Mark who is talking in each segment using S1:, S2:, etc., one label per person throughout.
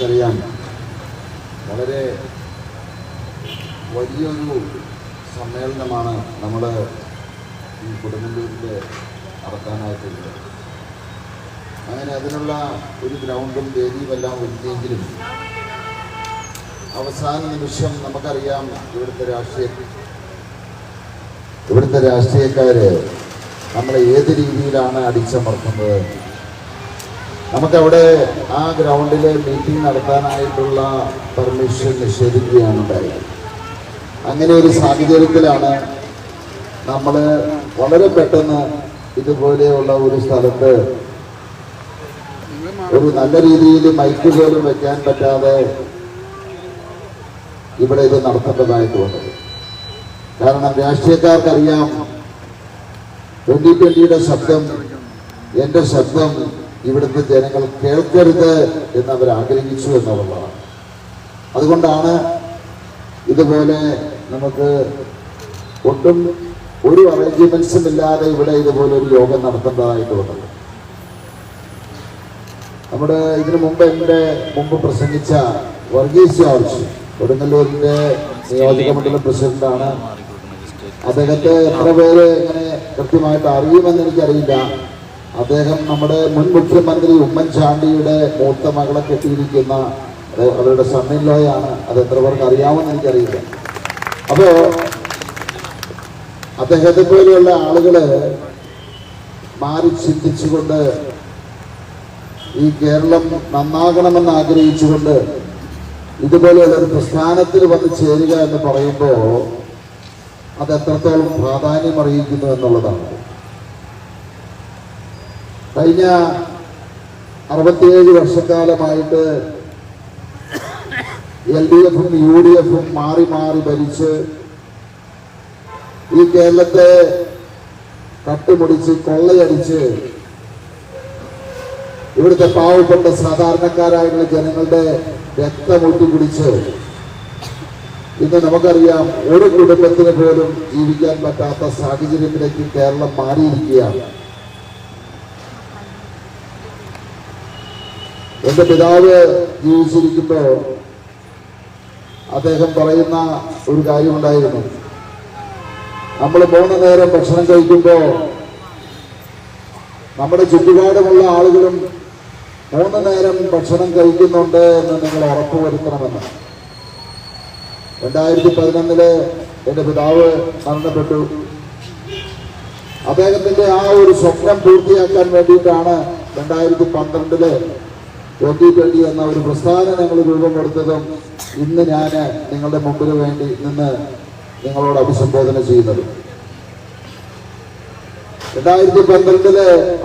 S1: നമുക്കറിയാം. വളരെ വലിയൊരു സമ്മേളനമാണ് നമ്മൾ ഈ കൊടുങ്ങല്ലൂരിൽ നടത്താനായിട്ടുള്ളത്. അങ്ങനെ അതിനുള്ള ഒരു ഗ്രൗണ്ടും വേദിയുമെല്ലാം ഒരുക്കിയെങ്കിലും അവസാന നിമിഷം നമുക്കറിയാം ഇവിടുത്തെ രാഷ്ട്രീയ ഇവിടുത്തെ രാഷ്ട്രീയക്കാർ നമ്മളെ ഏത് രീതിയിലാണ് അടിച്ചമർത്തുന്നത്? നമുക്കവിടെ ആ ഗ്രൗണ്ടിൽ മീറ്റിംഗ് നടത്താനായിട്ടുള്ള പെർമിഷൻ നിഷേധിക്കുകയാണ് ഉണ്ടായത്. അങ്ങനെ ഒരു സാഹചര്യത്തിലാണ് നമ്മൾ വളരെ പെട്ടെന്ന് ഇതുപോലെയുള്ള ഒരു സ്ഥലത്ത് ഒരു നല്ല രീതിയിൽ മൈക്ക് പോലും വെക്കാൻ പറ്റാതെ ഇവിടെ ഇത് നടത്തേണ്ടതായിട്ട് വന്നത് കാരണം രാഷ്ട്രീയക്കാർക്കറിയാം ട്വന്റി ട്വന്റിയുടെ ശബ്ദം എന്റെ ശബ്ദം ഇവിടുത്തെ ജനങ്ങൾ കേൾക്കരുത് എന്ന് അവർ ആഗ്രഹിച്ചു എന്നുള്ളതാണ്. അതുകൊണ്ടാണ് ഇതുപോലെ നമുക്ക് ഒട്ടും ഒരു അറേഞ്ച്മെന്റ്സും ഇല്ലാതെ ഇവിടെ ഇതുപോലെ ഒരു യോഗം നടത്തേണ്ടതായിട്ട് വന്നത്. നമ്മുടെ ഇതിനു മുമ്പ് എന്റെ മുമ്പ് പ്രസംഗിച്ച വർഗീസ് ജോർജ് കൊടുങ്ങല്ലൂരിന്റെ നിയോജക മണ്ഡലം പ്രസിഡന്റാണ്. അദ്ദേഹത്തെ എത്ര പേര് ഇങ്ങനെ കൃത്യമായിട്ട് അറിയുമെന്ന് എനിക്കറിയില്ല. അദ്ദേഹം നമ്മുടെ മുൻ മുഖ്യമന്ത്രി ഉമ്മൻചാണ്ടിയുടെ മൂത്ത മകളെ കെട്ടിയിരിക്കുന്ന അവരുടെ സണ്ണിലോയാണ് അത് എത്ര പേർക്ക് അറിയാമെന്ന് എനിക്കറിയില്ല. അപ്പോ അദ്ദേഹത്തെ പോലെയുള്ള ആളുകൾ മാറി ചിന്തിച്ചുകൊണ്ട് ഈ കേരളം നന്നാകണമെന്ന് ആഗ്രഹിച്ചുകൊണ്ട് ഇതുപോലെയുള്ള ഒരു പ്രസ്ഥാനത്തിൽ വന്ന് ചേരുക എന്ന് പറയുമ്പോൾ അത് എത്രത്തോളം പ്രാധാന്യം അറിയിക്കുന്നു എന്നുള്ളതാണ്. കഴിഞ്ഞ അറുപത്തിയേഴ് വർഷക്കാലമായിട്ട് എൽ ഡി എഫും യു ഡി എഫും മാറി മാറി ഭരിച്ച് ഈ കേരളത്തെ കട്ടുമുടിച്ച് കൊള്ളയടിച്ച് ഇവിടുത്തെ പാവപ്പെട്ട സാധാരണക്കാരായിട്ടുള്ള ജനങ്ങളുടെ രക്തമൂട്ടി കുടിച്ച് ഇന്ന് നമുക്കറിയാം ഒരു കുടുംബത്തിന് പോലും ജീവിക്കാൻ പറ്റാത്ത സാഹചര്യത്തിലേക്ക് കേരളം മാറിയിരിക്കുകയാണ്. എന്റെ പിതാവ് ജീവിച്ചിരിക്കുമ്പോൾ അദ്ദേഹം പറയുന്ന ഒരു കാര്യമുണ്ടായിരുന്നു. നമ്മൾ മൂന്ന് നേരം ഭക്ഷണം കഴിക്കുമ്പോൾ നമ്മുടെ ചുറ്റുപാടുമുള്ള ആളുകളും മൂന്ന് നേരം ഭക്ഷണം കഴിക്കുന്നുണ്ട് എന്ന് നിങ്ങൾ ഉറപ്പുവരുത്തണമെന്ന്. രണ്ടായിരത്തി പതിനൊന്നിൽ എന്റെ പിതാവ് മരണപ്പെട്ടു. അദ്ദേഹത്തിന്റെ ആ ഒരു സ്വപ്നം പൂർത്തിയാക്കാൻ വേണ്ടിയിട്ടാണ് രണ്ടായിരത്തി പന്ത്രണ്ടിൽ ട്വന്റി ട്വന്റി എന്ന ഒരു പ്രസ്ഥാനം ഞങ്ങൾ രൂപം കൊടുത്തതും ഇന്ന് ഞാൻ നിങ്ങളുടെ മുമ്പിൽ വേണ്ടി നിന്ന് നിങ്ങളോട് അഭിസംബോധന ചെയ്യുന്നത്. രണ്ടായിരത്തി പന്ത്രണ്ടിൽ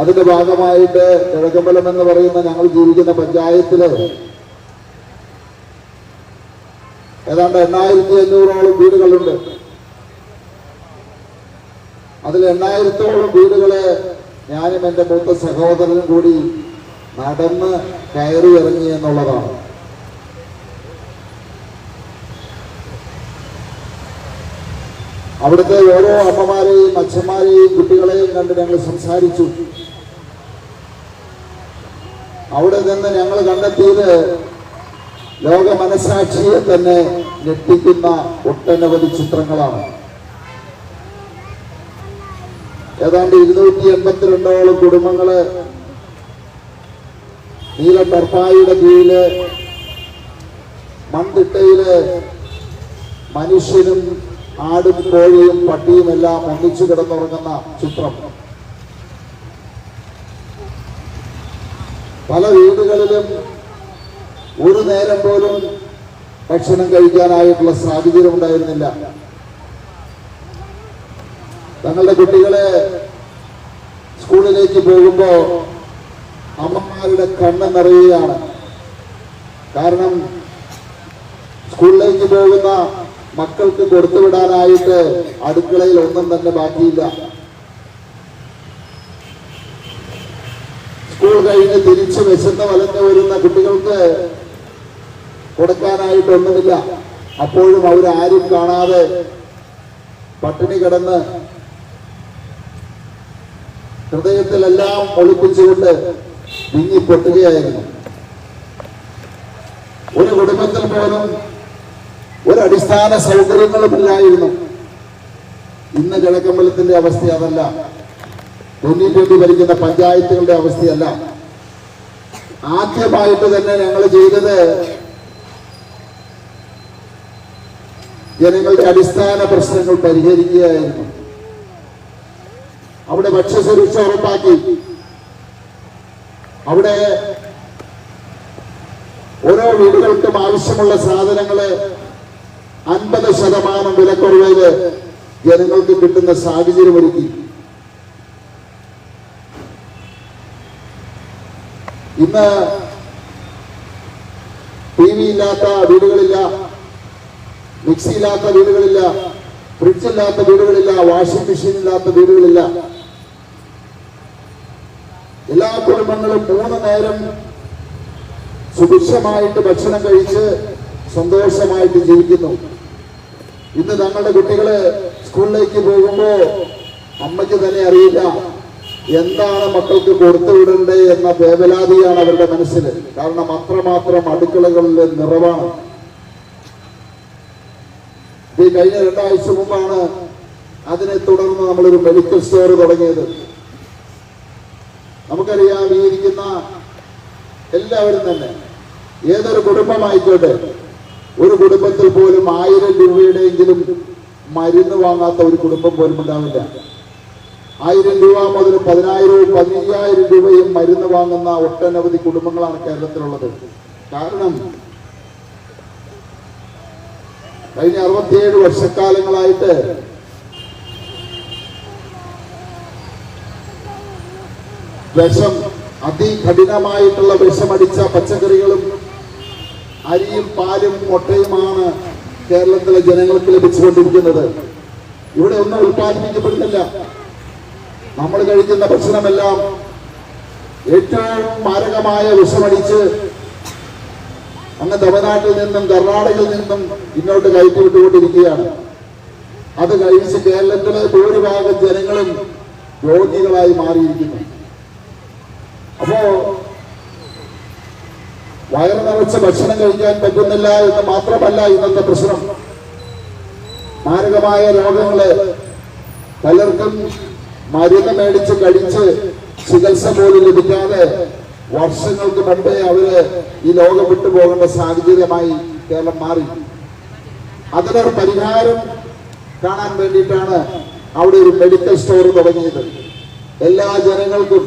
S1: അതിന്റെ ഭാഗമായിട്ട് കിഴക്കമ്പലം എന്ന് പറയുന്ന ഞങ്ങൾ ജീവിക്കുന്ന പഞ്ചായത്തിൽ ഏതാണ്ട് എണ്ണായിരത്തി അഞ്ഞൂറോളം വീടുകളുണ്ട്. അതിൽ എണ്ണായിരത്തോളം വീടുകളെ ഞാനും എന്റെ മൂത്ത സഹോദരനും കൂടി നടന്ന് കയറി ഇറങ്ങി എന്നുള്ളതാണ്. അവിടുത്തെ ഓരോ അമ്മമാരെയും അച്ഛന്മാരെയും കുട്ടികളെയും കണ്ട് ഞങ്ങൾ സംസാരിച്ചു. അവിടെ നിന്ന് ഞങ്ങൾ കണ്ടെത്തിയത് ലോക മനസാക്ഷിയെ തന്നെ ഞെട്ടിക്കുന്ന ഒട്ടനവധി ചിത്രങ്ങളാണ്. ഏതാണ്ട് ഇരുന്നൂറ്റി എൺപത്തിരണ്ടോളം കുടുംബങ്ങൾ നീല ടർപ്പായുടെ കീഴിൽ മൺതിട്ടയിൽ മനുഷ്യനും ആടും കോഴിയും പട്ടിയും എല്ലാം ഒന്നിച്ചു കിടന്നുറങ്ങുന്ന ചിത്രം. പല വീടുകളിലും ഒരു നേരം പോലും ഭക്ഷണം കഴിക്കാനായിട്ടുള്ള സാഹചര്യം ഉണ്ടായിരുന്നില്ല തങ്ങളുടെ കുട്ടികളെ സ്കൂളിലേക്ക് പോകുമ്പോ അമ്മമാരുടെ കണ്ണ് നിറയുകയാണ് കാരണം സ്കൂളിലേക്ക് പോകുന്ന മക്കൾക്ക് കൊടുത്തുവിടാനായിട്ട് അടുക്കളയിൽ ഒന്നും തന്നെ ബാക്കിയില്ല. സ്കൂൾ കഴിഞ്ഞ് തിരിച്ച് വിശന്ന് വലഞ്ഞു വരുന്ന കുട്ടികൾക്ക് കൊടുക്കാനായിട്ടൊന്നുമില്ല അപ്പോഴും അവരാരും കാണാതെ പട്ടിണി കിടന്ന് ഹൃദയത്തിലെല്ലാം ഒളിപ്പിച്ചുകൊണ്ട് വിങ്ങി പൊട്ടുകയായിരുന്നു ഒരു കുടുംബത്തിൽ പോലും ഒരടിസ്ഥാന സൗകര്യങ്ങളുമില്ലായിരുന്നു ഇന്ന് കിഴക്കമ്പലത്തിന്റെ അവസ്ഥ അതല്ല. ട്വന്റി ഭരിക്കുന്ന പഞ്ചായത്തുകളുടെ അവസ്ഥയല്ല. ആദ്യമായിട്ട് തന്നെ ഞങ്ങൾ ചെയ്തത് ജനങ്ങളുടെ അടിസ്ഥാന പ്രശ്നങ്ങൾ പരിഹരിക്കുകയായിരുന്നു. അവിടെ ഭക്ഷ്യസുരക്ഷ ഉറപ്പാക്കി. അവിടെ ഓരോ വീടുകൾക്കും ആവശ്യമുള്ള സാധനങ്ങൾ അൻപത് ശതമാനം വിലക്കുറവിൽ ജനങ്ങൾക്ക് കിട്ടുന്ന സാഹചര്യം ഒരുക്കി. ഇന്ന് ടി വി ഇല്ലാത്ത വീടുകളില്ല മിക്സി ഇല്ലാത്ത വീടുകളില്ല ഫ്രിഡ്ജ് ഇല്ലാത്ത വീടുകളില്ല വാഷിംഗ് മെഷീൻ ഇല്ലാത്ത വീടുകളില്ല. എല്ലാ കുടുംബങ്ങളും മൂന്ന് നേരം സുഭിക്ഷമായിട്ട് ഭക്ഷണം കഴിച്ച് സന്തോഷമായിട്ട് ജീവിക്കുന്നു. ഇന്ന് തങ്ങളുടെ കുട്ടികൾ സ്കൂളിലേക്ക് പോകുമ്പോ അമ്മയ്ക്ക് തന്നെ അറിയില്ല എന്താണ് മക്കൾക്ക് കൊടുത്തു വിടണ്ടേ എന്ന വേവലാതിയാണ് അവരുടെ മനസ്സിൽ കാരണം അത്രമാത്രം അടുക്കളകളിലെ നിറവാണ്. ഈ കഴിഞ്ഞ രണ്ടാഴ്ച മുമ്പാണ് അതിനെ തുടർന്ന് നമ്മളൊരു മെഡിക്കൽ സ്റ്റോർ തുടങ്ങിയത്. നമുക്കറിയാം ഈ ഇരിക്കുന്ന എല്ലാവരും തന്നെ ഏതൊരു കുടുംബമായിക്കോട്ടെ ഒരു കുടുംബത്തിൽ പോലും ആയിരം രൂപയുടെയെങ്കിലും മരുന്ന് വാങ്ങാത്ത ഒരു കുടുംബം പോലും ഉണ്ടാവില്ല. ആയിരം രൂപ മുതൽ പതിനായിരവും പതിനയ്യായിരം രൂപയും മരുന്ന് വാങ്ങുന്ന ഒട്ടനവധി കുടുംബങ്ങളാണ് കേരളത്തിലുള്ളത്. കാരണം കഴിഞ്ഞ അറുപത്തിയേഴ് വർഷക്കാലങ്ങളായിട്ട് വിഷം അതികഠിനമായിട്ടുള്ള വിഷമടിച്ച പച്ചക്കറികളും അരിയും പാലും മുട്ടയുമാണ് കേരളത്തിലെ ജനങ്ങൾക്ക് ലഭിച്ചുകൊണ്ടിരിക്കുന്നത്. ഇവിടെ ഒന്നും ഉൽപ്പാദിപ്പിക്കപ്പെടുന്നില്ല നമ്മൾ കഴിക്കുന്ന ഭക്ഷണമെല്ലാം ഏറ്റവും മാരകമായ വിഷമടിച്ച് അങ്ങ് തമിഴ്നാട്ടിൽ നിന്നും കർണാടകയിൽ നിന്നും ഇങ്ങോട്ട് കയറ്റി വിട്ടുകൊണ്ടിരിക്കുകയാണ് അത് കഴിച്ച് കേരളത്തിലെ ഭൂരിഭാഗം ജനങ്ങളും രോഗികളായി മാറിയിരിക്കുന്നു. അപ്പോ വയറ് നിറച്ച ഭക്ഷണം കഴിക്കാൻ പറ്റുന്നില്ല എന്ന് മാത്രമല്ല ഇന്നത്തെ പ്രശ്നം. മാരകമായ രോഗങ്ങൾ പലർക്കും മരുന്ന് മേടിച്ച് കഴിച്ച് ചികിത്സ പോലും ലഭിക്കാതെ വർഷങ്ങൾക്ക് മുമ്പേ അവർ ഈ ലോകം വിട്ടുപോകേണ്ട സാഹചര്യമായി കേരളം മാറി. അതിനൊരു പരിഹാരം കാണാൻ വേണ്ടിയിട്ടാണ് അവിടെ ഒരു മെഡിക്കൽ സ്റ്റോർ തുടങ്ങിയത്. എല്ലാ ജനങ്ങൾക്കും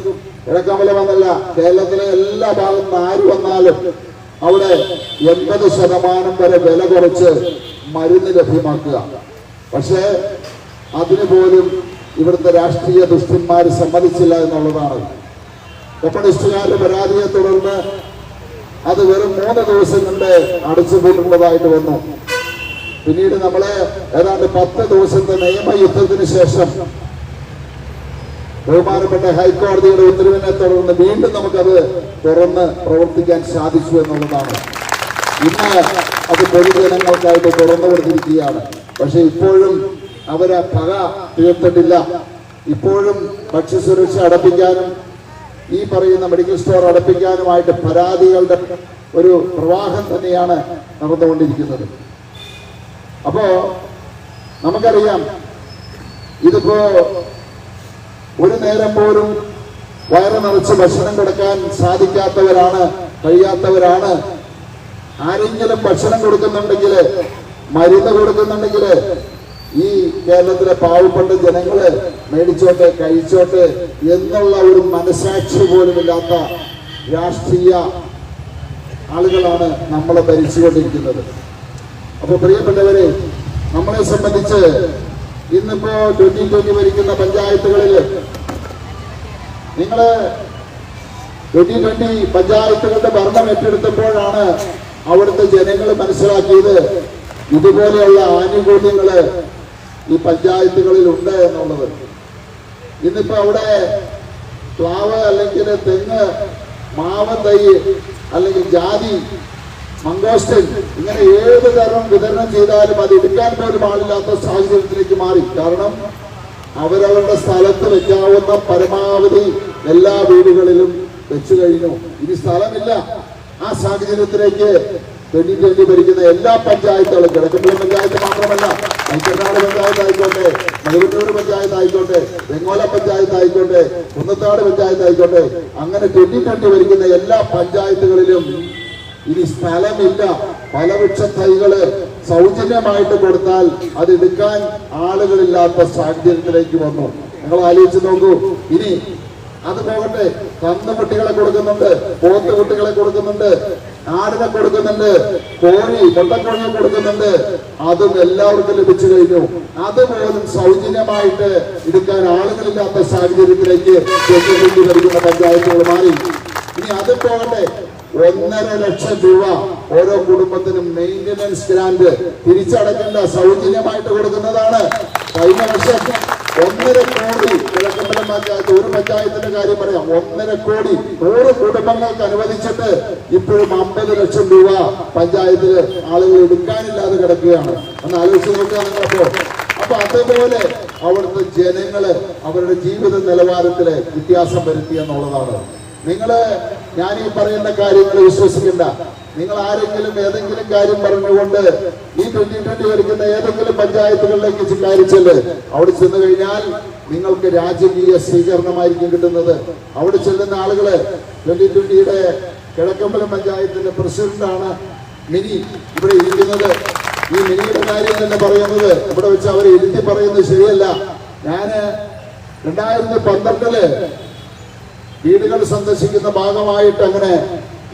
S1: ഇടക്കമലമെന്നല്ല കേരളത്തിലെ എല്ലാ ഭാഗത്തും ആര് വന്നാലും അവിടെ എൺപത് ശതമാനം വരെ വില കുറച്ച് മരുന്ന് ലഭ്യമാക്കുക. പക്ഷേ അതിന് പോലും ഇവിടുത്തെ രാഷ്ട്രീയ ദുഷ്ടന്മാർ സമ്മതിച്ചില്ല എന്നുള്ളതാണ്. കമ്മ്യൂണിസ്റ്റുകാരുടെ പരാതിയെ തുടർന്ന് അത് വെറും മൂന്ന് ദിവസം കൊണ്ട് അടച്ചുപൂട്ടുള്ളതായിട്ട് വന്നു. പിന്നീട് നമ്മളെ ഏതാണ്ട് പത്ത് ദിവസത്തെ നിയമയുദ്ധത്തിന് ശേഷം ബഹുമാനപ്പെട്ട ഹൈക്കോടതിയുടെ ഉത്തരവിനെ തുടർന്ന് വീണ്ടും നമുക്കത് തുറന്ന് പ്രവർത്തിക്കാൻ സാധിച്ചു എന്നുള്ളതാണ്. ഇന്ന് അത് പൊതുജനങ്ങൾക്കായിട്ട് തുറന്നു കൊടുത്തിരിക്കുകയാണ് പക്ഷെ ഇപ്പോഴും അവരെ പക തീർത്തിട്ടില്ല. ഇപ്പോഴും ഭക്ഷ്യസുരക്ഷ അടപ്പിക്കാനും ഈ പറയുന്ന മെഡിക്കൽ സ്റ്റോർ അടപ്പിക്കാനുമായിട്ട് പരാതികളുടെ ഒരു പ്രവാഹം തന്നെയാണ് നടന്നുകൊണ്ടിരിക്കുന്നത്. അപ്പോ നമുക്കറിയാം ഇതിപ്പോ ഒരു നേരം പോലും വയറ് നിറച്ച് ഭക്ഷണം കൊടുക്കാൻ സാധിക്കാത്തവരാണ് കഴിയാത്തവരാണ്. ആരെങ്കിലും ഭക്ഷണം കൊടുക്കുന്നുണ്ടെങ്കിൽ മരുന്ന് കൊടുക്കുന്നുണ്ടെങ്കിൽ ഈ കേരളത്തിലെ പാവപ്പെട്ട ജനങ്ങൾ മേടിച്ചോട്ടെ കഴിച്ചോട്ടെ എന്നുള്ള ഒരു മനസാക്ഷി പോലും ഇല്ലാത്ത രാഷ്ട്രീയ ആളുകളാണ് നമ്മളെ ഭരിച്ചുകൊണ്ടിരിക്കുന്നത്. അപ്പൊ പ്രിയപ്പെട്ടവരെ നമ്മളെ സംബന്ധിച്ച് ഇന്നിപ്പോ ട്വന്റി ട്വന്റി ഭരിക്കുന്ന പഞ്ചായത്തുകളിൽ നിങ്ങൾ ട്വന്റി ട്വന്റി പഞ്ചായത്തുകളുടെ ഭരണം ഏറ്റെടുത്തപ്പോഴാണ് അവിടുത്തെ ജനങ്ങൾ മനസ്സിലാക്കിയത് ഇതുപോലെയുള്ള ആനുകൂല്യങ്ങൾ ഈ പഞ്ചായത്തുകളിൽ ഉണ്ട് എന്നുള്ളത്. ഇന്നിപ്പോ അവിടെ പ്ലാവ് അല്ലെങ്കിൽ തെങ്ങ് മാവൻ തൈ അല്ലെങ്കിൽ ജാതി മംഗോസ്റ്റൻ ഇങ്ങനെ ഏത് തരം വിതരണം ചെയ്താലും അത് എടുക്കാൻ പോലും പാടില്ലാത്ത സാഹചര്യത്തിലേക്ക് മാറി. കാരണം അവരവരുടെ സ്ഥലത്ത് വെക്കാവുന്ന പരമാവധി എല്ലാ വീടുകളിലും വെച്ചു കഴിഞ്ഞു. ഇനി സ്ഥലമില്ല. ആ സാഹചര്യത്തിലേക്ക് ട്വന്റി ട്വന്റി ഭരിക്കുന്ന എല്ലാ പഞ്ചായത്തുകളും കിഴക്കമ്പലം പഞ്ചായത്ത് മാത്രമല്ല ഐക്കനാട് പഞ്ചായത്ത് ആയിക്കോട്ടെ മലവട്ടൂർ പഞ്ചായത്ത് ആയിക്കോട്ടെ വെങ്ങോല പഞ്ചായത്ത് ആയിക്കോട്ടെ കുന്നത്താട് പഞ്ചായത്ത് ആയിക്കോട്ടെ അങ്ങനെ ട്വന്റി ട്വന്റി ഭരിക്കുന്ന എല്ലാ പഞ്ചായത്തുകളിലും ഇനി സ്ഥലമില്ല. ഫലവൃക്ഷ തൈകൾ സൗജന്യമായിട്ട് കൊടുത്താൽ അത് എടുക്കാൻ ആളുകളില്ലാത്ത സാഹചര്യത്തിലേക്ക് വന്നു. നിങ്ങൾ ആലോചിച്ച് നോക്കൂ. ഇനി അത് പോകട്ടെ. കന്നുകുട്ടികളെ കൊടുക്കുന്നുണ്ട് പോത്ത് കുട്ടികളെ കൊടുക്കുന്നുണ്ട് ആടിനെ കൊടുക്കുന്നുണ്ട് കോഴി മുട്ടക്കോഴിയെ കൊടുക്കുന്നുണ്ട്. അതും എല്ലാവർക്കും ലഭിച്ചു കഴിഞ്ഞു. അതുപോലും സൗജന്യമായിട്ട് എടുക്കാൻ ആളുകളില്ലാത്ത സാഹചര്യത്തിലേക്ക് വരുന്ന പഞ്ചായത്തുകൾ മാറി. ഇനി അത് പോകട്ടെ. ഒന്നര ലക്ഷം രൂപ ഓരോ കുടുംബത്തിനും മെയിന്റനൻസ് ഗ്രാന്റ് തിരിച്ചടക്കേണ്ട സൗജന്യമായിട്ട് കൊടുക്കുന്നതാണ്. കഴിഞ്ഞ വർഷം ഒന്നര കോടി കിഴക്കമ്പലം പഞ്ചായത്ത് ഒരു പഞ്ചായത്തിന്റെ കാര്യം പറയാം. ഒന്നര കോടി നൂറ് കുടുംബങ്ങൾക്ക് അനുവദിച്ചിട്ട് ഇപ്പോഴും അമ്പത് ലക്ഷം രൂപ പഞ്ചായത്തിൽ ആളുകൾ എടുക്കാനില്ലാതെ കിടക്കുകയാണ്. ഒന്ന് ആലോചിച്ച് നോക്കുക നിങ്ങളപ്പോ. അപ്പൊ അതേപോലെ അവിടുത്തെ ജനങ്ങൾ അവരുടെ ജീവിത നിലവാരത്തിൽ വ്യത്യാസം വരുത്തി എന്നുള്ളതാണ്. നിങ്ങൾ ഞാൻ ഈ പറയുന്ന കാര്യങ്ങൾ വിശ്വസിക്കണ്ട. നിങ്ങൾ ആരെങ്കിലും ഏതെങ്കിലും കാര്യം പറഞ്ഞുകൊണ്ട് ഈ ട്വന്റി ട്വന്റി ഭരിക്കുന്ന ഏതെങ്കിലും പഞ്ചായത്തുകളിലേക്ക് ചെല്ല്. അവിടെ ചെന്ന് കഴിഞ്ഞാൽ നിങ്ങൾക്ക് രാജകീയ സ്വീകരണമായിരിക്കും കിട്ടുന്നത്. അവിടെ ചെല്ലുന്ന ആളുകൾ ട്വന്റി ട്വന്റിയുടെ കിഴക്കമ്പലം പഞ്ചായത്തിന്റെ പ്രസിഡന്റാണ് മിനി ഇവിടെ ഇരിക്കുന്നത്. ഈ മിനിയുടെ കാര്യം തന്നെ പറയുന്നത് ഇവിടെ വെച്ച് അവരെ ഇരുത്തി പറയുന്നത് ശരിയല്ല. ഞാൻ രണ്ടായിരത്തി പന്ത്രണ്ടിൽ വീടുകൾ സന്ദർശിക്കുന്ന ഭാഗമായിട്ട് അങ്ങനെ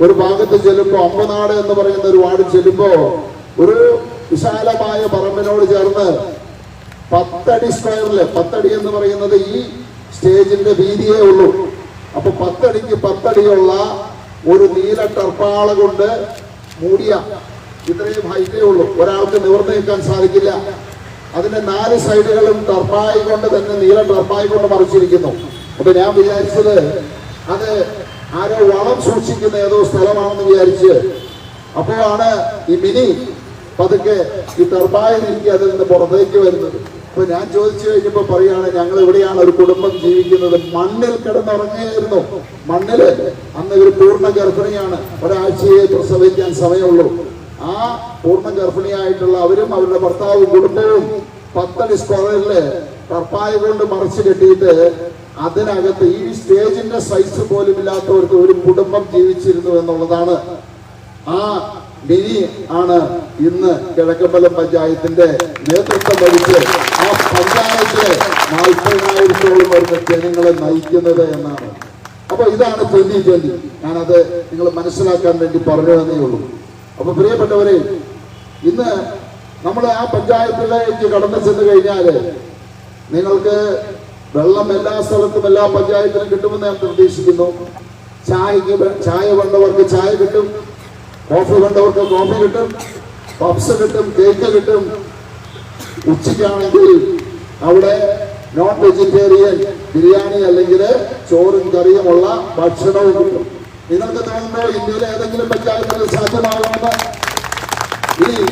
S1: ഒരു ഭാഗത്ത് ചെല്ലുമ്പോൾ അമ്പനാട് എന്ന് പറയുന്ന ഒരു വാർഡ് ചെല്ലുമ്പോൾ ഒരു വിശാലമായ പറമ്പിനോട് ചേർന്ന് പത്തടി സ്ക്വയറിൽ പത്തടി എന്ന് പറയുന്നത് ഈ സ്റ്റേജിന്റെ വീതിയേ ഉള്ളൂ. അപ്പൊ പത്തടിക്ക് പത്തടിയുള്ള ഒരു നീല ടർപ്പാള കൊണ്ട് മൂടിയ ഇത്രയും ഹൈറ്റേ ഉള്ളൂ. ഒരാൾക്ക് നിവർന്നു സാധിക്കില്ല. അതിന്റെ നാല് സൈഡുകളും ടർപ്പായി കൊണ്ട് തന്നെ നീല ടർപ്പായി കൊണ്ട് മറിച്ചിരിക്കുന്നു. അപ്പൊ ഞാൻ വിചാരിച്ചത് അത് ആരോ വളം സൂക്ഷിക്കുന്ന ഏതോ സ്ഥലമാണെന്ന് വിചാരിച്ച് അപ്പോഴാണ് ഈ മിനി പതുക്കെ ഈ ടർബായി നീക്കി അതിൽ നിന്ന് പുറത്തേക്ക് വരുന്നത്. അപ്പൊ ഞാൻ ചോദിച്ചു കഴിഞ്ഞപ്പോ പറയാണ് ഞങ്ങൾ ഇവിടെയാണ് ഒരു കുടുംബം ജീവിക്കുന്നത്? മണ്ണിൽ കിടന്നുറങ്ങുകയായിരുന്നു. മണ്ണിൽ അന്ന് ഒരു പൂർണ ഗർഭിണിയാണ്. ഒരാഴ്ചയെ പ്രസവിക്കാൻ സമയമുള്ളൂ. ആ പൂർണ ഗർഭിണിയായിട്ടുള്ള അവരും അവരുടെ ഭർത്താവും കുടുംബവും പത്തടി സ്ക്വയറിൽ ടർപ്പായ കൊണ്ട് മറച്ചു കെട്ടിയിട്ട് അതിനകത്ത് ഈ സ്റ്റേജിന്റെ സൈസ് പോലും ഇല്ലാത്തവർക്ക് ഒരു കുടുംബം ജീവിച്ചിരുന്നു എന്നുള്ളതാണ്. ആ മിനി ആണ് ഇന്ന് കിഴക്കമ്പലം പഞ്ചായത്തിന്റെ നേതൃത്വം വഹിച്ച് ആ പഞ്ചായത്തിലെ നാൽപ്പതിനായിരത്തോളം വരുന്ന ജനങ്ങളെ നയിക്കുന്നത് എന്നാണ്. അപ്പൊ ഇതാണ് ട്വന്റി ട്വന്റി ഞാനത് നിങ്ങൾ മനസ്സിലാക്കാൻ വേണ്ടി പറഞ്ഞു തന്നേ ഉള്ളൂ. അപ്പൊ പ്രിയപ്പെട്ടവരെ ഇന്ന് നമ്മൾ ആ പഞ്ചായത്തിലേക്ക് കടന്നു ചെന്ന് കഴിഞ്ഞാൽ നിങ്ങൾക്ക് വെള്ളം എല്ലാ സ്ഥലത്തും എല്ലാ പഞ്ചായത്തിലും കിട്ടുമെന്ന് ഞാൻ പ്രതീക്ഷിക്കുന്നു. ചായക്ക് ചായ വേണ്ടവർക്ക് ചായ കിട്ടും. കോഫി വേണ്ടവർക്ക് കോഫി കിട്ടും. പപ്സ് കിട്ടും കേക്ക് കിട്ടും. ഉച്ചയ്ക്കാണെങ്കിൽ അവിടെ നോൺ വെജിറ്റേറിയൻ ബിരിയാണി അല്ലെങ്കിൽ ചോറും കറിയുമുള്ള ഭക്ഷണവും കിട്ടും. നിങ്ങൾക്ക് തോന്നുന്നു ഇന്ത്യയിലെ ഏതെങ്കിലും പഞ്ചായത്തിൽ സാധ്യമാകുമെന്ന് ഇനി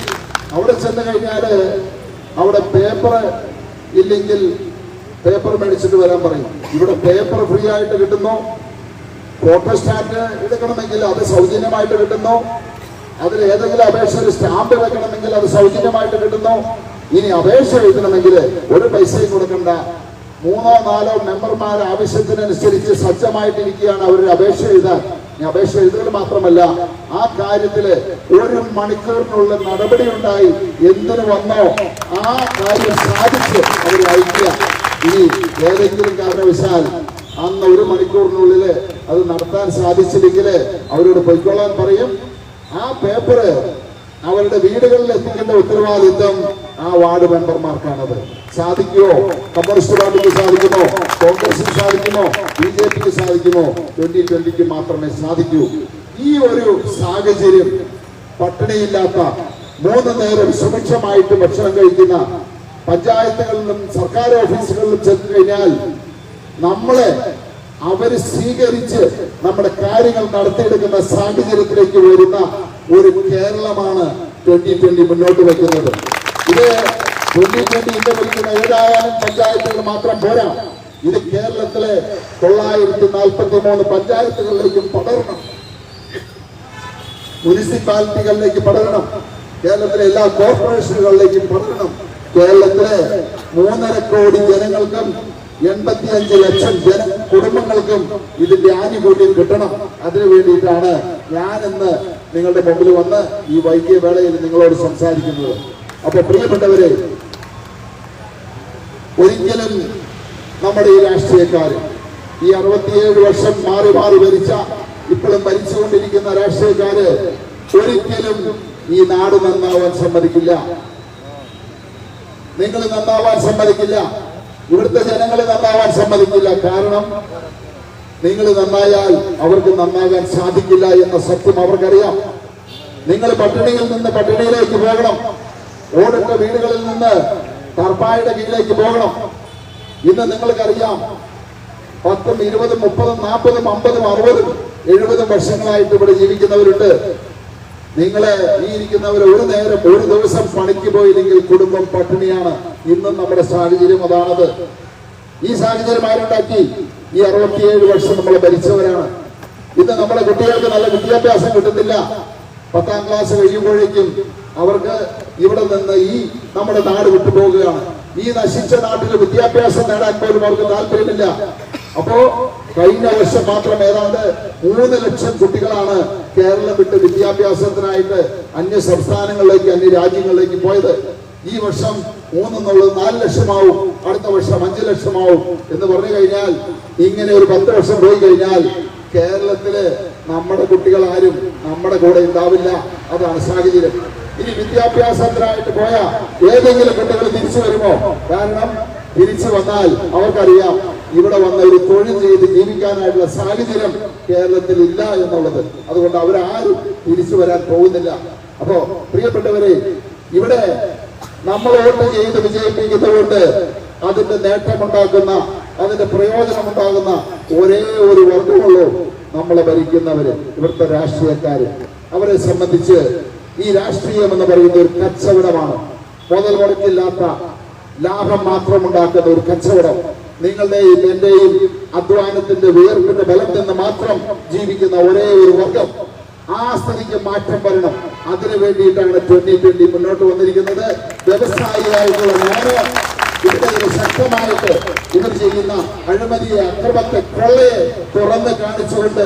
S1: അവിടെ ചെന്ന് കഴിഞ്ഞാൽ അവിടെ പേപ്പർ ഇല്ലെങ്കിൽ പേപ്പർ മേടിച്ചിട്ട് വരാൻ പറയും. ഇവിടെ പേപ്പർ ഫ്രീ ആയിട്ട് കിട്ടുന്നു. ഫോട്ടോ സ്റ്റാറ്റ് എടുക്കണമെങ്കിൽ അത് സൗജന്യമായിട്ട് കിട്ടുന്നു. അതിൽ ഏതെങ്കിലും അപേക്ഷ ഒരു സ്റ്റാമ്പ് വെക്കണമെങ്കിൽ അത് സൗജന്യമായിട്ട് കിട്ടുന്നു. ഇനി അപേക്ഷ എഴുതണമെങ്കിൽ ഒരു പൈസയും കൊടുക്കണ്ട. മൂന്നോ നാലോ മെമ്പർമാർ ആവശ്യത്തിനനുസരിച്ച് സജ്ജമായിട്ടിരിക്കുകയാണ് അവരുടെ അപേക്ഷ എഴുതാൻ. ഇനി അപേക്ഷ എഴുതുക മാത്രമല്ല ആ കാര്യത്തിൽ ഒരു മണിക്കൂറിനുള്ള നടപടി ഉണ്ടായി എന്തിനു വന്നോ ആ കാര്യം സാധിച്ച് അവർ അയക്കുക. ഇനി ഏതെങ്കിലും കാരണവശാൽ അന്ന് ഒരു മണിക്കൂറിനുള്ളിൽ അത് നടത്താൻ സാധിച്ചില്ലെങ്കിൽ അവരോട് പൊയ്ക്കൊള്ളാൻ പറയും. ആ പേപ്പറ് അവരുടെ വീടുകളിൽ എത്തിക്കേണ്ട ഉത്തരവാദിത്വം ആ വാർഡ് മെമ്പർമാർക്കാണത്. സാധിക്കുമോ? കമ്മ്യൂണിസ്റ്റ് പാർട്ടിക്ക് സാധിക്കുമോ? കോൺഗ്രസിന് സാധിക്കുമോ? ബി ജെ പിക്ക് സാധിക്കുമോ? ട്വന്റി ട്വന്റിക്ക് മാത്രമേ സാധിക്കൂ. ഈ ഒരു സാഹചര്യം പട്ടിണിയില്ലാത്ത മൂന്ന് നേരം സുഭിക്ഷമായിട്ട് ഭക്ഷണം കഴിക്കുന്ന പഞ്ചായത്തുകളിലും സർക്കാർ ഓഫീസുകളിലും ചെന്ന് കഴിഞ്ഞാൽ നമ്മളെ അവർ സ്വീകരിച്ച് നമ്മുടെ കാര്യങ്ങൾ നടത്തിയെടുക്കുന്ന സാഹചര്യത്തിലേക്ക് വരുന്ന ഒരു കേരളമാണ് ട്വന്റി ട്വന്റി മുന്നോട്ട് വെക്കുന്നത്. ഇത് ട്വന്റി ട്വന്റി ഇന്ത്യ ഭരിക്കുന്ന ഏതായാലും പഞ്ചായത്തുകൾ മാത്രം പോരാ. ഇത് കേരളത്തിലെ തൊള്ളായിരത്തി നാൽപ്പത്തി മൂന്ന് പഞ്ചായത്തുകളിലേക്കും പടരണം. മുനിസിപ്പാലിറ്റികളിലേക്ക് പടരണം. കേരളത്തിലെ എല്ലാ കോർപ്പറേഷനുകളിലേക്കും പടരണം. കേരളത്തിലെ മൂന്നര കോടി ജനങ്ങൾക്കും എൺപത്തിയഞ്ച് ലക്ഷം ജന കുടുംബങ്ങൾക്കും ഇതിന്റെ ആനുകൂല്യം കിട്ടണം. അതിനു വേണ്ടിയിട്ടാണ് ഞാൻ ഇന്ന് നിങ്ങളുടെ മുമ്പിൽ വന്ന് ഈ വൈകിയ വേളയിൽ നിങ്ങളോട് സംസാരിക്കുന്നത്. അപ്പൊ പ്രിയപ്പെട്ടവരെ ഒരിക്കലും നമ്മുടെ ഈ രാഷ്ട്രീയക്കാർ ഈ അറുപത്തിയേഴ് വർഷം മാറി മാറി ഭരിച്ച ഇപ്പോഴും ഭരിച്ചുകൊണ്ടിരിക്കുന്ന രാഷ്ട്രീയക്കാര് ഒരിക്കലും ഈ നാട് നന്നാവാൻ സമ്മതിക്കില്ല. നിങ്ങൾ നന്നാവാൻ സമ്മതിക്കില്ല. ഇവിടുത്തെ ജനങ്ങൾ നന്നാവാൻ സമ്മതിക്കില്ല. കാരണം നിങ്ങൾ നന്നായാൽ അവർക്ക് നന്നാകാൻ സാധിക്കില്ല എന്ന സത്യം അവർക്കറിയാം. നിങ്ങൾ പട്ടിണിയിൽ നിന്ന് പട്ടിണിയിലേക്ക് പോകണം. ഓടിട്ട വീടുകളിൽ നിന്ന് തർപ്പായുടെ കീഴിലേക്ക് പോകണം. ഇന്ന് നിങ്ങൾക്കറിയാം പത്തും ഇരുപതും മുപ്പതും നാൽപ്പതും അമ്പതും അറുപതും എഴുപതും വർഷങ്ങളായിട്ട് ഇവിടെ ജീവിക്കുന്നവരുണ്ട്. നിങ്ങളെ ഈ ഇരിക്കുന്നവർ ഒരു നേരം ഒരു ദിവസം പണിക്ക് പോയില്ലെങ്കിൽ കുടുംബം പട്ടിണിയാണ്. ഇന്നും നമ്മുടെ സാഹചര്യം അതാണത്. ഈ സാഹചര്യം ആരുണ്ടാക്കി? ഈ അറുപത്തിയേഴ് വർഷം നമ്മൾ ഭരിച്ചവരാണ്. ഇന്ന് നമ്മുടെ കുട്ടികൾക്ക് നല്ല വിദ്യാഭ്യാസം കിട്ടുന്നില്ല. പത്താം ക്ലാസ് കഴിയുമ്പോഴേക്കും അവർക്ക് ഇവിടെ നിന്ന് ഈ നമ്മുടെ നാട് വിട്ടുപോകുകയാണ്. ഈ നശിച്ച നാട്ടിൽ വിദ്യാഭ്യാസം നേടാൻ പോലും അവർക്ക് താല്പര്യമില്ല. അപ്പോ കഴിഞ്ഞ വർഷം മാത്രം ഏതാണ്ട് മൂന്ന് ലക്ഷം കുട്ടികളാണ് കേരളം വിട്ട് വിദ്യാഭ്യാസത്തിനായിട്ട് അന്യ സംസ്ഥാനങ്ങളിലേക്ക് അന്യ രാജ്യങ്ങളിലേക്ക് പോയത്. ഈ വർഷം മൂന്നെന്നുള്ളത് നാല് ലക്ഷമാവും അടുത്ത വർഷം അഞ്ചു ലക്ഷമാവും എന്ന് പറഞ്ഞു കഴിഞ്ഞാൽ ഇങ്ങനെ ഒരു പത്ത് വർഷം പോയി കഴിഞ്ഞാൽ കേരളത്തിൽ നമ്മുടെ കുട്ടികൾ ആരും നമ്മുടെ കൂടെ ഉണ്ടാവില്ല. അതാണ് സാഹചര്യം. ഇനി വിദ്യാഭ്യാസത്തിനായിട്ട് പോയ ഏതെങ്കിലും കുട്ടികൾ തിരിച്ചു വരുമോ? കാരണം തിരിച്ചു വന്നാൽ അവർക്കറിയാം ഇവിടെ വന്ന ഒരു തൊഴിൽ ചെയ്ത് ജീവിക്കാനായിട്ടുള്ള സാഹചര്യം കേരളത്തിൽ ഇല്ല എന്നുള്ളത്. അതുകൊണ്ട് അവരാരും തിരിച്ചു വരാൻ പോകുന്നില്ല. അപ്പോ പ്രിയപ്പെട്ടവരെ ഇവിടെ നമ്മൾ വോട്ട് ചെയ്ത് വിജയിപ്പിക്കുന്നതുകൊണ്ട് അതിന്റെ നേട്ടമുണ്ടാക്കുന്ന അതിന്റെ പ്രയോജനമുണ്ടാകുന്ന ഒരേ ഒരു വർഗമുള്ളൂ നമ്മളെ ഭരിക്കുന്നവര് ഇവിടുത്തെ രാഷ്ട്രീയക്കാര്. അവരെ സംബന്ധിച്ച് ഈ രാഷ്ട്രീയം എന്ന് പറയുന്ന ഒരു കച്ചവടമാണ്. മുതൽ മുടക്കില്ലാത്ത ലാഭം മാത്രം ഉണ്ടാക്കുന്ന ഒരു കച്ചവടം. നിങ്ങളുടെയും എന്റെയും അധ്വാനത്തിന്റെ വേർപ്പിന്റെ ബലം നിന്ന് മാത്രം ജീവിക്കുന്ന ഒരേ ഒരു വർഗം ആ സ്ഥിതിക്ക് മാറ്റം വരണം. അതിനു വേണ്ടിയിട്ടാണ് ട്വന്റി ട്വന്റി മുന്നോട്ട് വന്നിരിക്കുന്നത്. വ്യവസായിയായിട്ടുള്ള ഞാൻ ഒരു ശക്തമായിട്ട് ഇവർ ചെയ്യുന്ന അഴിമതിയെ അക്രമത്തെ കൊള്ളയെ തുറന്ന് കാണിച്ചുകൊണ്ട്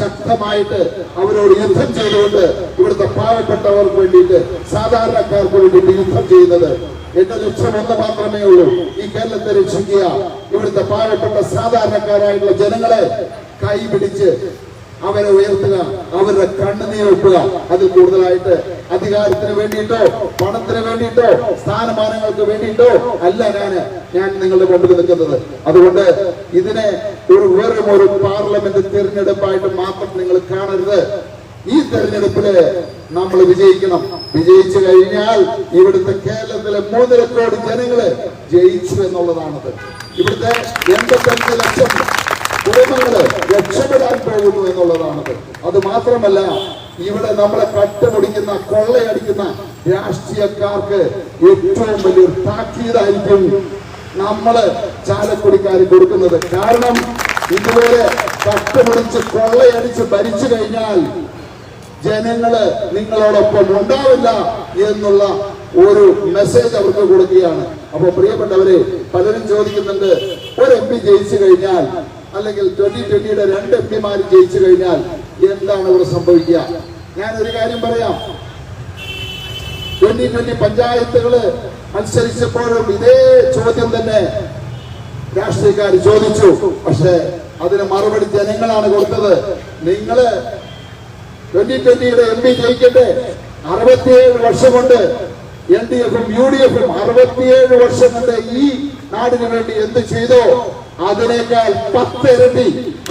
S1: ശക്തമായിട്ട് അവരോട് യുദ്ധം ചെയ്തുകൊണ്ട് ഇവിടുത്തെ പാവപ്പെട്ടവർക്ക് വേണ്ടിയിട്ട് സാധാരണക്കാർക്ക് വേണ്ടിയിട്ട് യുദ്ധം ചെയ്യുന്നത്. എന്റെ ലക്ഷ്യം ഒന്ന് മാത്രമേ ഉള്ളൂ. ഈ കേരളത്തെ രക്ഷിക്കുക. ഇവിടുത്തെ പാവപ്പെട്ട സാധാരണക്കാരായിട്ടുള്ള ജനങ്ങളെ കൈ പിടിച്ച് അവരെ ഉയർത്തുക അവരുടെ കണ്ണുനീർ ഒപ്പുക. അതിൽ കൂടുതലായിട്ട് അധികാരത്തിന് വേണ്ടിയിട്ടോ പണത്തിന് വേണ്ടിയിട്ടോ സ്ഥാനമാനങ്ങൾക്ക് വേണ്ടിയിട്ടോ അല്ല ഞാൻ ഞാൻ നിങ്ങളുടെ മുമ്പിൽ നിൽക്കുന്നത്. അതുകൊണ്ട് ഇതിനെ ഒരു വെറും ഒരു പാർലമെന്റ് തിരഞ്ഞെടുപ്പായിട്ട് മാത്രം നിങ്ങൾ കാണരുത്. ഈ തെരഞ്ഞെടുപ്പിൽ നമ്മൾ വിജയിക്കണം. വിജയിച്ചു കഴിഞ്ഞാൽ ഇവിടുത്തെ കേരളത്തിലെ മൂന്നര കോടി ജനങ്ങൾ ജയിച്ചു എന്നുള്ളതാണത്. ഇവിടുത്തെ എൺപത്തഞ്ച് ലക്ഷം കുടുംബങ്ങൾ രക്ഷപ്പെടാൻ പോകുന്നു എന്നുള്ളതാണത്. അത് മാത്രമല്ല ഇവിടെ നമ്മളെ കട്ടുമുടിക്കുന്ന കൊള്ളയടിക്കുന്ന രാഷ്ട്രീയക്കാർക്ക് ഏറ്റവും വലിയൊരു താക്കീതായിരിക്കും നമ്മൾ ചാലക്കുടിക്കാർ കൊടുക്കുന്നത്. കാരണം ഇതുപോലെ കട്ടുമുടിച്ച് കൊള്ളയടിച്ച് ഭരിച്ചു കഴിഞ്ഞാൽ ജനങ്ങൾ നിങ്ങളോടൊപ്പം ഉണ്ടാവില്ല എന്നുള്ള ഒരു മെസ്സേജ് അവർക്ക് കൊടുക്കുകയാണ്. അപ്പൊ പ്രിയപ്പെട്ടവരെ പലരും ചോദിക്കുന്നുണ്ട് ഒരു എം പി ജയിച്ചു കഴിഞ്ഞാൽ അല്ലെങ്കിൽ ട്വന്റി ട്വന്റിയുടെ രണ്ട് എം പിമാർ ജയിച്ചു കഴിഞ്ഞാൽ എന്താണ് ഇവിടെ സംഭവിക്കുക? ഞാൻ ഒരു കാര്യം പറയാം. ട്വന്റി ട്വന്റി പഞ്ചായത്തുകൾ മത്സരിച്ചപ്പോഴും ഇതേ ചോദ്യം തന്നെ രാഷ്ട്രീയക്കാർ ചോദിച്ചു. പക്ഷേ അതിന് മറുപടി ജനങ്ങളാണ് കൊടുത്തത്. നിങ്ങൾ ട്വന്റി ട്വന്റിയുടെ എം പി ജയിക്കട്ടെ. അറുപത്തിയേഴ് വർഷം കൊണ്ട് എൽ ഡി എഫും യു ഡി എഫും അറുപത്തിയേഴ് വർഷം കൊണ്ട് ഈ നാടിന് വേണ്ടി എന്ത് ചെയ്തോ അതിനേക്കാൾ പത്ത് ഇരട്ടി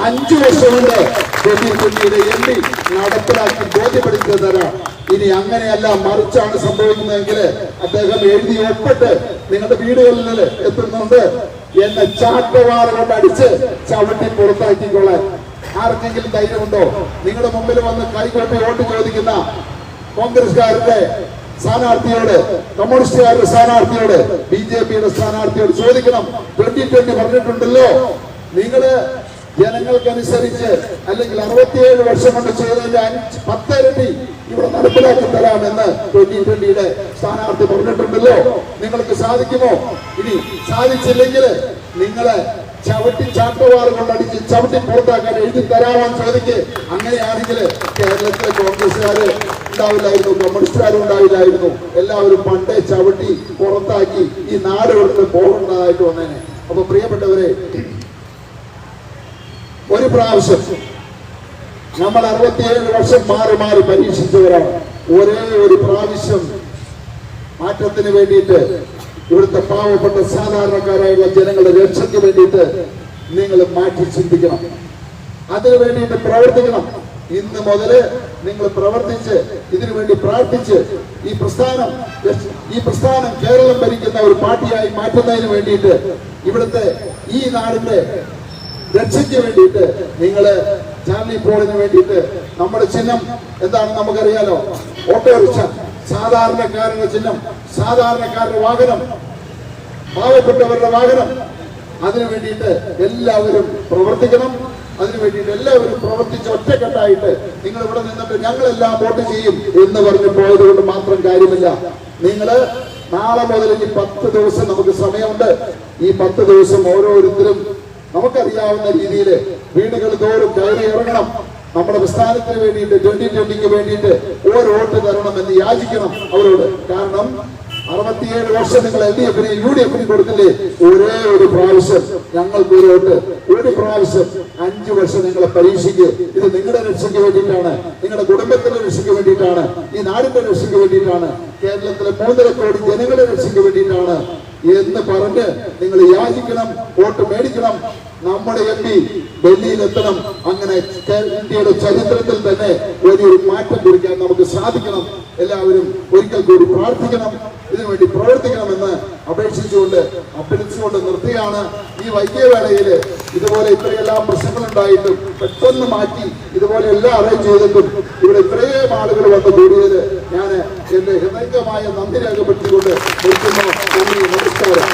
S1: അഞ്ചു വർഷം കൊണ്ട് ട്വന്റി കുഞ്ഞിയുടെ എം പി നടപ്പിലാക്കി ബോധ്യപ്പെടുത്തി തരാം. ഇനി അങ്ങനെയല്ല മറിച്ചാണ് സംഭവിക്കുന്നതെങ്കിൽ അദ്ദേഹം എഴുതി ഒപ്പിട്ട് നിങ്ങളുടെ വീടുകളിൽ എത്തുന്നുണ്ട് എന്നെ ചാട്ടവാറ കൊണ്ട് അടിച്ച് ചവിട്ടി പുറത്താക്കിക്കൊള്ളാൻ. ആർക്കെങ്കിലും ധൈര്യമുണ്ടോ? നിങ്ങളുടെ മുമ്പിൽ വന്ന് കൈകൊട്ടി വോട്ട് ചോദിക്കുന്ന കോൺഗ്രസ്കാരുടെ സ്ഥാനാർത്ഥിയോട് കമ്മ്യൂണിസ്റ്റുകാരുടെ സ്ഥാനാർത്ഥിയോട് ബി ജെ പിയുടെ സ്ഥാനാർത്ഥിയോട് ചോദിക്കണം. ട്വന്റി ട്വന്റി പറഞ്ഞിട്ടുണ്ടല്ലോ. നിങ്ങൾ ജനങ്ങൾക്കനുസരിച്ച് അല്ലെങ്കിൽ അറുപത്തിയേഴ് വർഷം കൊണ്ട് ചെയ്തതിന്റെ അഞ്ച് പത്തരട്ടി ഇവിടെ നടപ്പിലാക്കി തരാമെന്ന് ട്വന്റി ട്വന്റിയുടെ സ്ഥാനാർത്ഥി പറഞ്ഞിട്ടുണ്ടല്ലോ. നിങ്ങൾക്ക് സാധിക്കുമോ? ഇനി സാധിച്ചില്ലെങ്കിൽ നിങ്ങളെ ചവിട്ടി ചാട്ടവാറ് കൊണ്ടടിച്ച് ചവിട്ടി പുറത്താക്കാൻ എഴുതി തരാമെന്ന് ചോദിക്ക് അങ്ങനെയാണെങ്കിൽ കേരളത്തിലെ കോൺഗ്രസ്സുകാര് ഉണ്ടാവില്ലായിരുന്നു കമ്മ്യൂണിസ്റ്റുകാരും ഉണ്ടാവില്ലായിരുന്നു. എല്ലാവരും പണ്ടേ ചവിട്ടി പുറത്താക്കി ഈ നാട് ഇവിടുന്ന് പോകേണ്ടതായിട്ട് വന്നേനെ. അപ്പൊ പ്രിയപ്പെട്ടവരെ ഒരു പ്രാവശ്യം നമ്മൾ അറുപത്തിയേഴ് വർഷം മാറി മാറി പരീക്ഷിച്ചവരാണ്. ഒരേ ഒരു പ്രാവശ്യം മാറ്റത്തിന് വേണ്ടിയിട്ട് ഇവിടുത്തെ പാവപ്പെട്ട സാധാരണക്കാരായുള്ള ജനങ്ങളുടെ രക്ഷയ്ക്ക് വേണ്ടിയിട്ട് നിങ്ങൾ മാറ്റി ചിന്തിക്കണം. അതിനു വേണ്ടിയിട്ട് പ്രവർത്തിക്കണം. ഇന്ന് മുതൽ നിങ്ങൾ പ്രവർത്തിച്ച് ഇതിനു വേണ്ടി പ്രാർത്ഥിച്ച് ഈ പ്രസ്ഥാനം ഈ പ്രസ്ഥാനം കേരളം ഭരിക്കുന്ന ഒരു പാർട്ടിയായി മാറ്റുന്നതിന് വേണ്ടിയിട്ട് ഇവിടുത്തെ ഈ നാടിന്റെ രക്ഷയ്ക്ക് വേണ്ടിയിട്ട് നിങ്ങൾ ചാർലി പോളിന് വേണ്ടിയിട്ട് നമ്മുടെ ചിഹ്നം എന്താണ് നമുക്കറിയാലോ? ഓട്ടോറിക്ഷ. സാധാരണക്കാരുടെ ചിഹ്നം. സാധാരണക്കാരുടെ വാഹനം പാവപ്പെട്ടവരുടെ വാഹനം അതിനു വേണ്ടിയിട്ട് എല്ലാവരും പ്രവർത്തിക്കണം. അതിനു വേണ്ടിയിട്ട് എല്ലാവരും പ്രവർത്തിച്ച് ഒറ്റക്കെട്ടായിട്ട് നിങ്ങൾ ഇവിടെ നിന്നിട്ട് ഞങ്ങളെല്ലാം വോട്ട് ചെയ്യും എന്ന് പറഞ്ഞ് പോയത് കൊണ്ട് മാത്രം കാര്യമില്ല. നിങ്ങൾ നാളെ മുതൽ ഇനി പത്ത് ദിവസം നമുക്ക് സമയമുണ്ട്. ഈ പത്ത് ദിവസം ഓരോരുത്തരും നമുക്കറിയാവുന്ന രീതിയിൽ വീടുകൾ തോറും കയറി ഇറങ്ങണം. നമ്മുടെ പ്രസ്ഥാനത്തിന് വേണ്ടിയിട്ട് ട്വന്റി ട്വന്റിക്ക് വേണ്ടിയിട്ട് ഒരു വോട്ട് തരണം എന്ന് യാചിക്കണം അവരോട്. കാരണം അറുപത്തിയേഴ് വർഷം നിങ്ങൾ എൽ ഡി എഫിന് യു ഡി എഫിന് കൊടുത്തില്ലേ? ഒരേ ഒരു പ്രാവശ്യം ഞങ്ങൾക്ക് ഒരു ഒരു പ്രാവശ്യം അഞ്ചു വർഷം നിങ്ങളെ പരീക്ഷിക്ക് ഇത് നിങ്ങളുടെ രക്ഷയ്ക്ക് വേണ്ടിയിട്ടാണ്. നിങ്ങളുടെ കുടുംബത്തിന്റെ രക്ഷയ്ക്ക് വേണ്ടിയിട്ടാണ്. ഈ നാടിന്റെ രക്ഷയ്ക്ക് വേണ്ടിയിട്ടാണ്. കേരളത്തിലെ മൂന്നര കോടി ജനങ്ങളുടെ രക്ഷയ്ക്ക് വേണ്ടിയിട്ടാണ്. എന്ന് പറഞ്ഞ് നിങ്ങൾ യാചിക്കണം വോട്ട് മേടിക്കണം. നമ്മുടെ എം പി ഡൽഹിയിൽ എത്തണം അങ്ങനെ ഇന്ത്യയുടെ ചരിത്രത്തിൽ തന്നെ വലിയൊരു മാറ്റം കുറിക്കാൻ നമുക്ക് സാധിക്കണം. എല്ലാവരും ഒരിക്കൽ കൂടി പ്രാർത്ഥിക്കണം. ഇതിനുവേണ്ടി പ്രവർത്തിക്കണമെന്ന് അപേക്ഷിച്ചുകൊണ്ട് അഭ്യർത്ഥിച്ചുകൊണ്ട് നിർത്തുകയാണ്. ഈ വൈകിയവേളയിൽ ഇതുപോലെ ഇത്രയെല്ലാം പ്രശ്നങ്ങളുണ്ടായിട്ടും പെട്ടെന്ന് മാറ്റി ഇതുപോലെ എല്ലാം അറേഞ്ച് ചെയ്തിട്ടും ഇവിടെ ഇത്രയും ആളുകൾ വന്ന് കൂടിയത് ഞാൻ എന്റെ ഹൃദയമായ നന്ദി രേഖപ്പെടുത്തിക്കൊണ്ട് നിർത്തുന്നു. നമസ്കാരം.